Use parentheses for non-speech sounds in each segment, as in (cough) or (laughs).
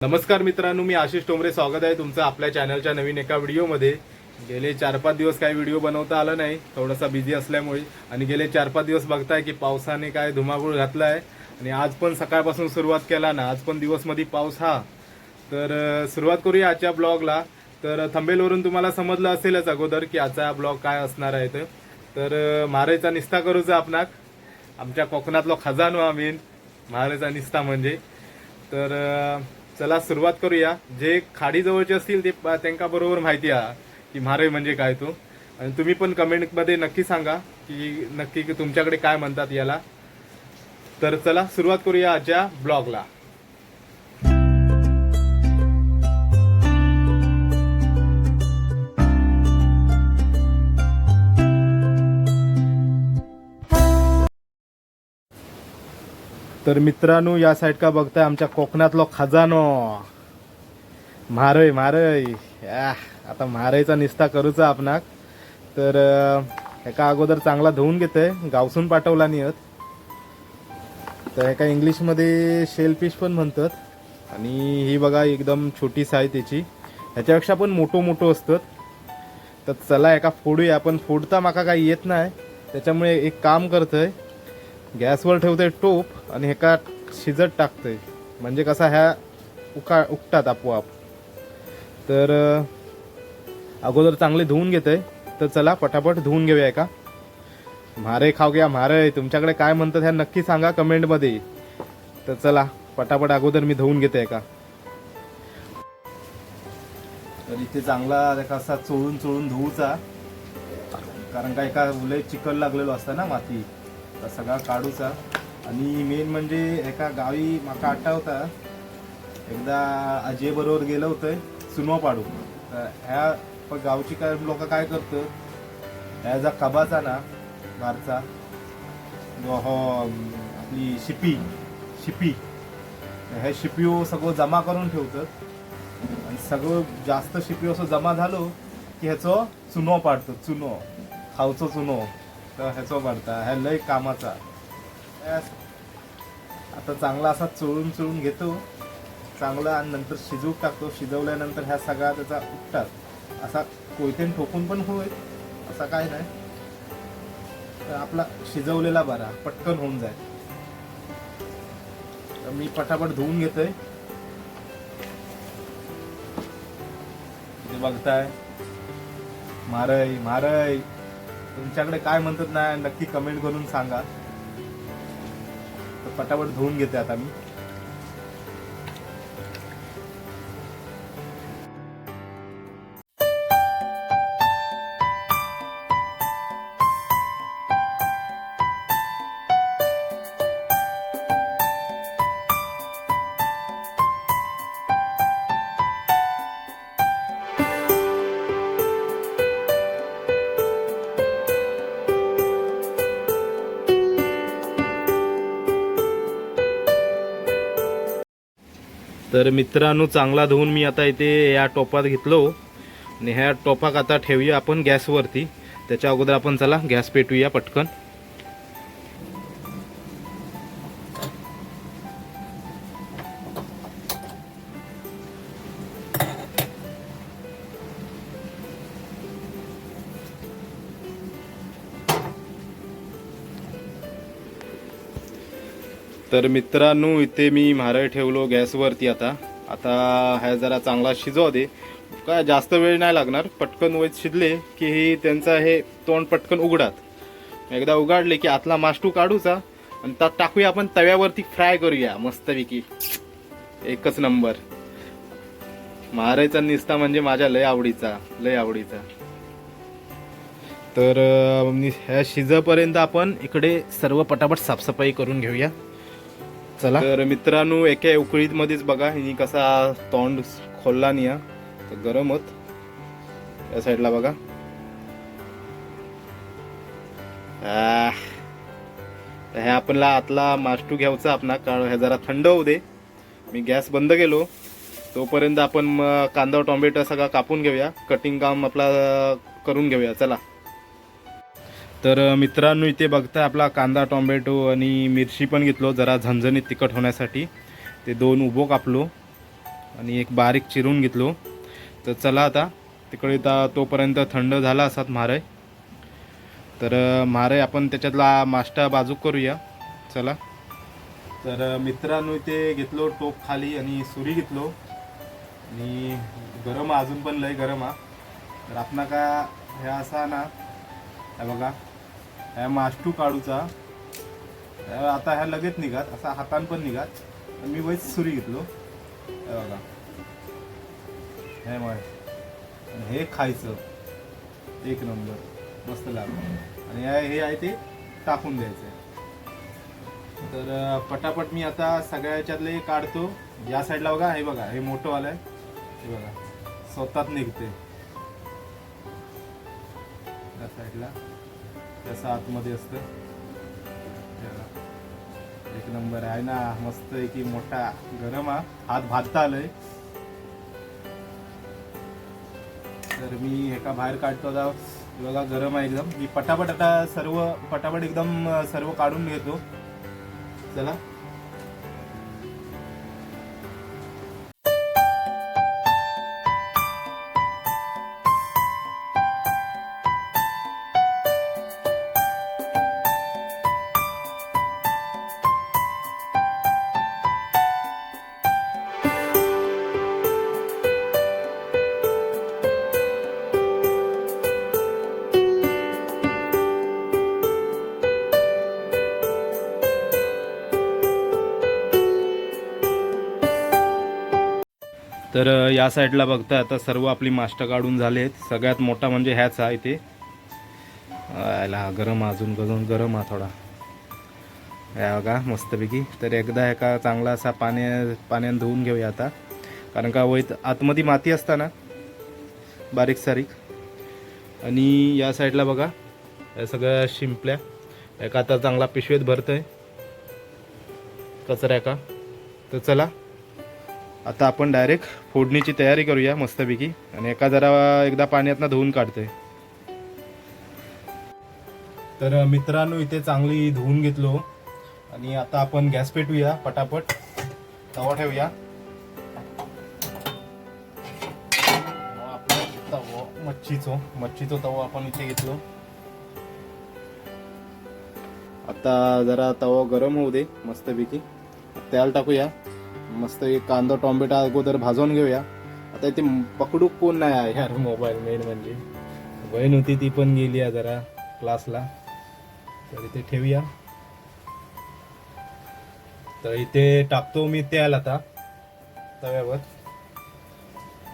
नमस्कार मित्रांनो मी आशिष टोमरे स्वागत आहे तुमचं आपल्या चॅनलच्या नवीन एका व्हिडिओमध्ये. गेले चार पाच दिवस काही व्हिडिओ बनवता आला नाही थोडासा बिझी असल्यामुळे. आणि गेले चार पाच दिवस बघताय की पावसाने काय धुमाकूळ घातला आहे आणि आज पण सकाळपासून सुरुवात केला ना आज पण दिवसमध्ये पाऊस हा. तर सुरुवात करूया आजच्या ब्लॉगला. तर थंबेलवरून तुम्हाला समजलं असेलच अगोदर की आजचा ब्लॉग काय असणार आहे तर अं, मारेचा निस्ता करूचा आपणाक. आमच्या कोकणातलो खजानो आम्ही महाराजा निस्ता म्हणजे. तर चला सुरुवात करूया. जे खाडी जवळचे असतील ते त्यांना बरोबर माहिती आहे की म्हारे म्हणजे काय तो. आणि तुम्ही पण कमेंटमध्ये नक्की सांगा की नक्की की तुमच्याकडे काय म्हणतात याला. तर चला सुरुवात करूया आजच्या ब्लॉगला. तर मित्रांनो या साईड का बघताय आमच्या कोकणातलो खजानो. म्हारय म्हारय आता म्हारयचा निस्ता करूचा आपणाक. तर एका अगोदर चांगला धुवून घेतोय गावसून पाठवला नियत तर एका इंग्लिशमध्ये शेलफिश पण म्हणतात. आणि ही बघा एकदम छोटी साय त्याची. ह्याच्यापेक्षा पण मोठो मोठो असतात तर चला एका फोडूया. पण फोडता माका काही येत नाही. त्याच्यामुळे एक काम करतोय. गॅसवर ठेवते टोप आणि एका शिजत टाकते. म्हणजे कसा ह्या उका उकटात आपोआप. तर अगोदर चांगले धुवून घेते. तर चला पटापट धुवून घेऊया का म्हारे खाऊ घ्या म्हारे. तुमच्याकडे काय म्हणतात ह्या नक्की सांगा कमेंटमध्ये. तर चला पटापट अगोदर मी धुवून घेते का तर इथे चांगला एका असा चोळून चोळून धुवूचा कारण काय का उलय चिकल लागलेलो असतं ना माती. सगळा काढूचा. आणि मेन म्हणजे एका गावी माका आठवता एकदा अजय बरोबर होतं सुनो पाडू. तर ह्या पण गावची काय लोक काय करतात ह्या जा कबाचा ना बारचा. जो हो आपली शिपी शिपी. ह्या शिपिओ सगळं जमा करून ठेवतात आणि सगळं जास्त शिपी असं जमा झालो की ह्याचो चुनो पाडतो चुनो खावचो चुनो तर ह्याचो पाडता ह्या लय कामाचा. आता चांगला असा चोळून चोळून घेतो. चांगला आणि नंतर शिजवून टाकतो. शिजवल्यानंतर ह्या सगळा त्याचा उपटात असा कोयतेन ठोकून पण होय असा काय नाही. तर आपला शिजवलेला बरा पटकन होऊन जाईल. तर मी पटापट धुवून घेतोय. बघताय. मारय मारय तुमच्याकडे काय म्हणतात ना नक्की कमेंट करून सांगा. तर पटापट धुवून घेते आता मी. तर मित्रांनो चांगला धुवून मी आता इथे या टोपात घेतलो. आणि ह्या टोपाक आता ठेवूया आपण गॅसवरती. त्याच्या अगोदर आपण चला गॅस पेटूया पटकन. तर मित्रांनो इथे मी म्हारळ ठेवलो गॅसवरती आता. आता ह्या जरा चांगला शिजवा दे. काय जास्त वेळ नाही लागणार. पटकन वैद शिजले की ही त्यांचा हे तोंड पटकन उघडात. एकदा उघडले की आतला मास्टू काढूचा. आणि त्यात टाकूया आपण तव्यावरती फ्राय करूया मस्तपैकी. एकच नंबर. महारायचा निस्ता म्हणजे माझ्या लय आवडीचा लय आवडीचा. तर ह्या शिजपर्यंत आपण इकडे सर्व पटापट साफसफाई करून घेऊया. चला. तर मित्रांनो एका उकळीत मध्येच बघा हिनी कसा तोंड खोलला नाही तर गरम होत. या साईडला बघा. हे आपला आतला मास्टू घ्यायचा आपला कारण हे जरा थंड होऊ दे. मी गॅस बंद केलो. तोपर्यंत आपण कांदा टोमॅटो सगळा कापून घेऊया. कटिंग काम आपला करून घेऊया. चला. तर मित्रांनो इथे बघताय आपला कांदा टोमॅटो आणि मिरची पण घेतलो जरा झणझणीत तिखट होण्यासाठी. ते दोन उभो कापलो आणि एक बारीक चिरून घेतलो. तर चला आता तिकडे आता तोपर्यंत थंड झाला असतात मारय तर अं, मारय आपण त्याच्यातला माष्टा बाजूक करूया. चला. तर मित्रांनो इथे घेतलो टोप खाली आणि सुरी घेतलो. आणि गरम अजून पण लय गरम हा. तर आपण का ह्या असा ना बघा. ह्या मास्टू काढूचा आता ह्या लगेच निघात असा हातान पण निघात. मी वैच सुरी घेतलो. हे बघा. हे मग हे खायचं. एक नंबर. मस्त लागलं. आणि हे आहे ते टाकून द्यायचं तर पटापट मी आता सगळ्याच्यातले काढतो. या साईडला बघा हे बघा हे मोठं आलं आहे. हे बघा. स्वतःच निघते. या साईडला. त्याचं आतमध्ये असतं. एक नंबर आहे ना मस्त आहे की मोठा. गरम हा. हात भाजता आलंय. तर मी एका बाहेर काढतो आता. बघा गरम आहे एकदम. मी पटापट आता सर्व पटापट एकदम सर्व काढून घेतो. चला. तर या साईडला बघता आता सर्व आपली मास्टर काढून झाले आहेत सगळ्यात मोठा म्हणजे ह्याच आहे इथे याला गरम अजून गरम गरम हा थोडा. या बघा मस्तपैकी. तर एकदा एका चांगला असा पाण्या पाण्यानं धुवून घेऊया आता. कारण का वैत आतमध्ये माती असता ना बारीक सारीक. आणि या साईडला बघा या सगळ्या शिंपल्या. एका आता चांगला पिशवीत भरतोय. कचऱ्या का तर चला आता आपण डायरेक्ट फोडणीची तयारी करूया मस्तपैकी. आणि एका जरा एकदा पाण्यातनं धुवून काढतोय. तर मित्रांनो इथे चांगली धुवून घेतलो. आणि आता आपण गॅस पेटूया पटापट. तवा ठेवूया. तवा मच्छीचो. मच्छीचो तवा आपण इथे घेतलो. आता जरा तवा गरम होऊ दे मस्तपैकी. तेल टाकूया. मस्त एक कांदा टोमॅटो अगोदर भाजून घेऊया. आता इथे पकडू कोण नाही आहे? यार मोबाईल मेन म्हणजे. बहीण होती ती पण गेली आहे जरा क्लासला तर इथे ठेवूया. तर इथे टाकतो मी तेल आता. तव्यावर.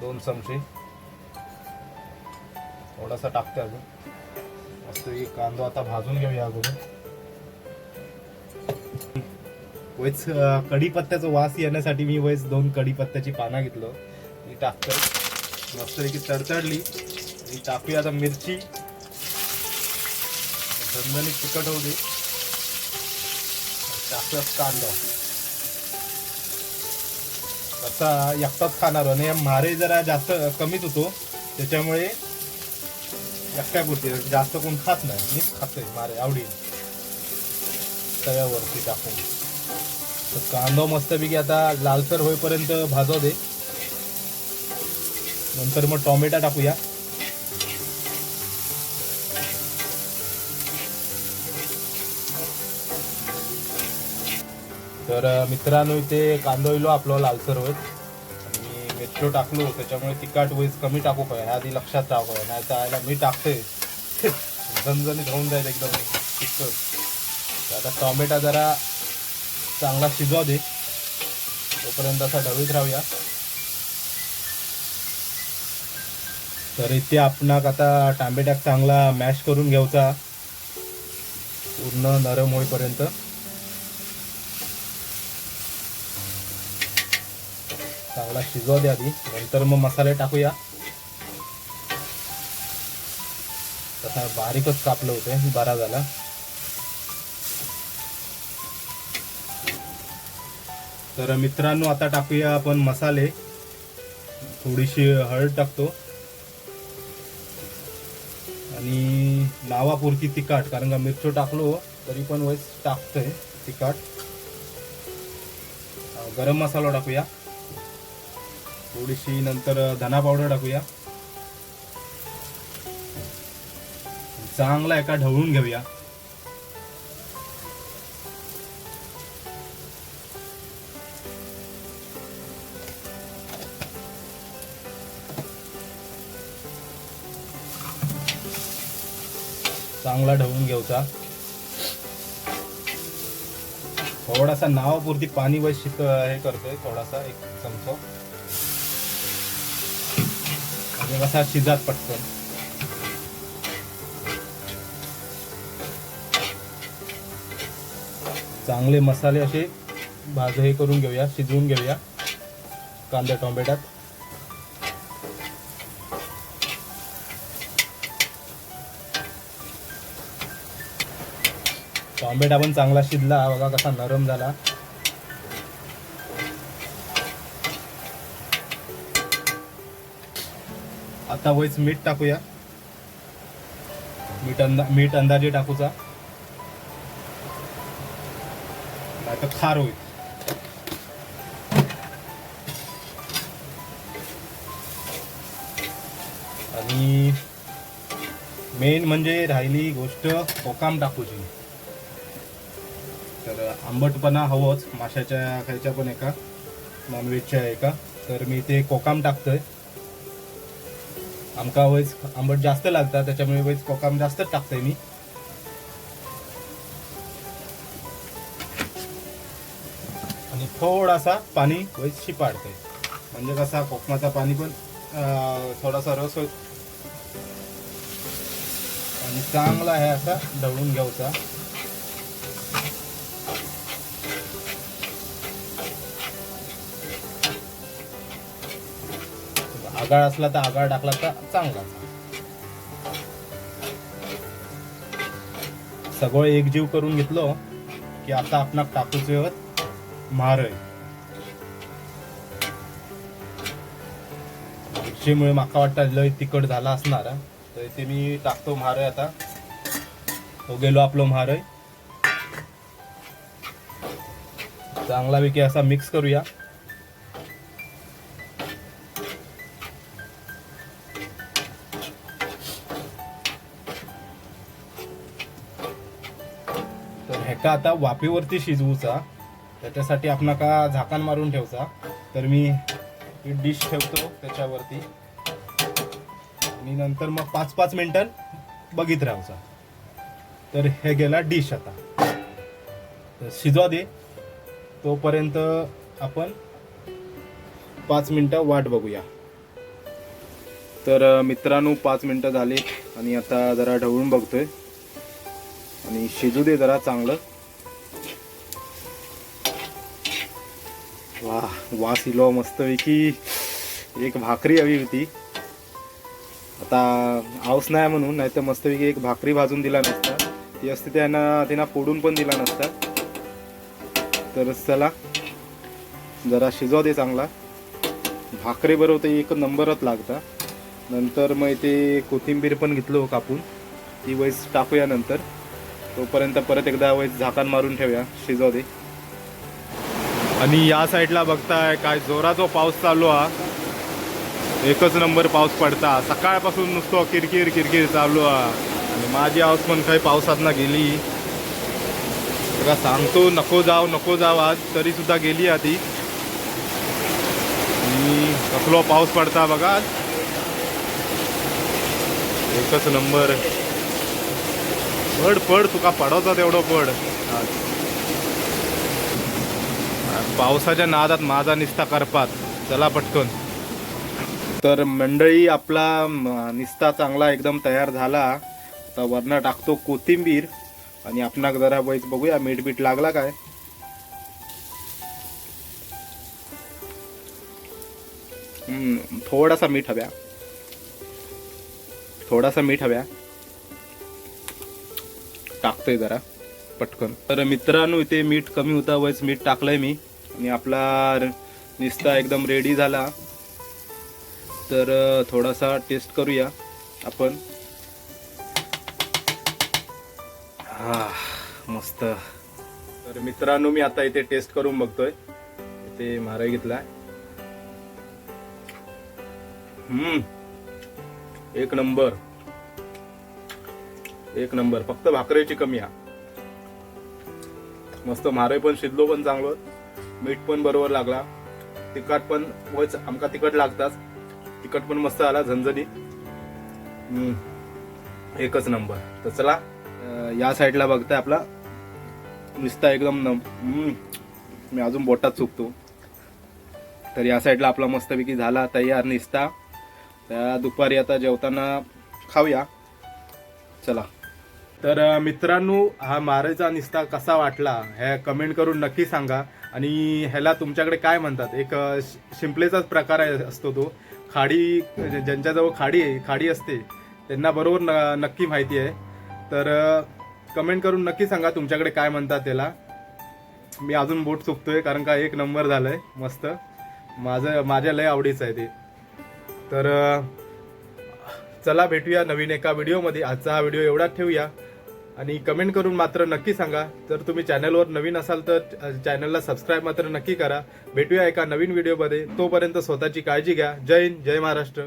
दोन चमचे. थोडासा टाकतो अजून. मस्त एक कांदा आता भाजून घेऊया अगोदर. वैच कढीपत्त्याचा वास येण्यासाठी मी वैच दोन कढीपत्त्याची पानं घेतलं. मी टाकतोय. मस्तपैकी तडतडली. मी टाकूया आता मिरची. झणझणीत तिखट होऊ दे. टाकूया कांदा. तसा एकटाच खाणार आणि मारे जरा जास्त कमीच होतो. त्याच्यामुळे एकट्या पुरते जास्त कोण खात नाही. मीच खातोय मारे आवडी तव्यावरती टाकून. तर कांदा मस्तपैकी आता लालसर होईपर्यंत भाजव दे. नंतर मग टॉमॅटो टाकूया. तर मित्रांनो इथे कांदा इलो आपलं लालसर होत आणि मिरचो टाकलो त्याच्यामुळे तिखट वेज कमी टाकू पाहिजे. ह्या आधी लक्षात टाकू नाही तर आयला मी टाकते (laughs) झणझणीत होऊन जाईल एकदम. तिखट. तर आता टॉमॅटो जरा चांगला शिजवा दे. तोपर्यंत असा ढवीत राहूया. तर इथे आपणाक आता टांबेटाक चांगला मॅश करून घ्यायचा. पूर्ण नरम होईपर्यंत. चांगला शिजवा दे आधी. नंतर मग मसाले टाकूया. तसा बारीकच कापलं होते. बरा झाला. तर मित्रांनो आता टाकूया आपण मसाले. थोडीशी हळद टाकतो. आणि नावापुरती तिखट कारण का मिरचो टाकलो तरी पण वैस टाकतोय तिखट. गरम मसाला टाकूया. थोडीशी नंतर धना पावडर टाकूया. चांगला एका ढवळून घेऊया. चांगला ढवून घ्यायचा थोडासा नावापुरती पाणी व शिक हे करतोय थोडासा एक चमचा. आणि कसा शिजात पटकन. चांगले मसाले असे भाज हे करून घेऊया शिजवून घेऊया कांदा टोमॅटात. आंबेटा पण चांगला शिजला. बघा कसा नरम झाला. आता वैच मीठ टाकूया. मीठ अंदा मीठ अंदाजे टाकूचा. नाही तर खार होईल. आणि मेन म्हणजे राहिली गोष्ट कोकाम टाकूची. तर आंबटपणा हवंच माशाच्या खायच्या पण एका नॉनव्हेजच्या एका. तर मी ते कोकाम टाकतोय. आमका वयस आंबट जास्त लागतात त्याच्यामुळे वयस कोकाम जास्तच टाकतोय मी. आणि थोडासा पाणी वयस शिपाडतोय. म्हणजे कसा कोकमाचा पाणी पण थोडासा रस होईल आणि चांगला आहे असा ढवळून घ्यायचा. आगाळ असला तर आगाळ टाकला तर चांगला. सगळं एकजीव करून घेतलो की आता आपण टाकूच व्यवत म्हारय मिरचीमुळे माका वाटतं लय तिखट झाला असणार तर ते मी टाकतो म्हारय आता. तो गेलो आपलो म्हारय चांगलापैकी असा मिक्स करूया. का आता वाफेवरती शिजवूचा. त्याच्यासाठी आपण का झाकण मारून ठेवचा. तर मी ही डिश ठेवतो त्याच्यावरती. आणि नंतर मग पाच पाच मिनटं बघित राहायचा. तर हे गेला डिश आता. तर शिजवा दे. तोपर्यंत आपण पाच मिनटं वाट बघूया. तर मित्रांनो पाच मिनटं झाली आणि आता जरा ढवळून बघतोय. आणि शिजू दे जरा चांगलं. वा वास इलो मस्तपैकी. एक भाकरी हवी होती. आता आऊस नाही म्हणून नाही तर मस्तपैकी एक भाकरी भाजून दिला नसता. ती असते त्यांना त्यांना फोडून पण दिला नसता. तर चला जरा शिजव दे चांगला. भाकरी बरोबर ते एक नंबरच लागता. नंतर मग ते कोथिंबीर पण घेतलो हो कापून. ती वैस टाकूया नंतर. तोपर्यंत परत एकदा वैस झाकण मारून ठेवूया. शिजव दे. आणि या साईडला बघताय काय जोराचा पाऊस चालू हा. एकच नंबर पाऊस पडता. सकाळपासून नुसतो किरकिर किरकिर चालू हा. आणि माझी हाऊस पण काही पावसात गेली. बघा सांगतो नको जाव नको जाव आज. तरी सुद्धा गेली आधी आणि कसलो पाऊस पडता बघा. आज. एकच नंबर. पड पड तुका पडवता तेवढं पड आज पावसाच्या नादात माझा निस्ता करपात. चला पटकन. तर मंडळी आपला निस्ता चांगला एकदम तयार झाला. तर वरनं टाकतो कोथिंबीर आणि आपणाक जरा वैस बघूया मीठ बीठ लागला काय? थोडासा मीठ हव्या. थोडासा मीठ हव्या. टाकतोय जरा पटकन. तर मित्रांनो इथे मीठ कमी होता वयच मीठ टाकलंय मी. आणि आपला निस्ता एकदम रेडी झाला. तर थोडासा टेस्ट करूया आपण. हा मस्त. तर मित्रांनो मी आता इथे टेस्ट करून बघतोय. इथे मारा घेतलाय. हम्म. एक नंबर. एक नंबर. फक्त भाकरीची कमी हा. मस्त मारे पण शिजलो पण चांगलं. मीठ पण बरोबर लागला. तिखट पण वच आमका तिखट लागताच. तिखट पण मस्त आला झणझणी एकच नंबर. तर चला या साईडला बघताय आपला. नुसता एकदम नम मी अजून बोटात चुकतो. तर या साईडला आपला मस्तपैकी झाला तयार निस्ता. त्या दुपारी आता जेवताना खाऊया. चला. तर मित्रांनो हा मारेचा निस्ता कसा वाटला हे कमेंट करून नक्की सांगा. आणि ह्याला तुमच्याकडे काय म्हणतात? एक शिंपलेचाच प्रकार आहे असतो तो. खाडी म्हणजे ज्यांच्याजवळ खाडी आहे खाडी असते त्यांना बरोबर न- नक्की माहिती आहे. तर कमेंट करून नक्की सांगा तुमच्याकडे काय म्हणतात त्याला. मी अजून बोट चुकतोय कारण का एक नंबर झालंय मस्त. माझं माझ्या लय आवडीचं आहे ते. तर चला भेटूया नवीन एका व्हिडिओमध्ये आजचा हा व्हिडिओ एवढाच ठेवूया. आणि कमेंट करून मात्र नक्की सांगा. जर तुम्ही चॅनलवर नवीन असाल तर चॅनलला सबस्क्राईब मात्र नक्की करा. भेटूया एका नवीन व्हिडिओमध्ये तोपर्यंत स्वतःची काळजी घ्या. जय हिंद जय महाराष्ट्र.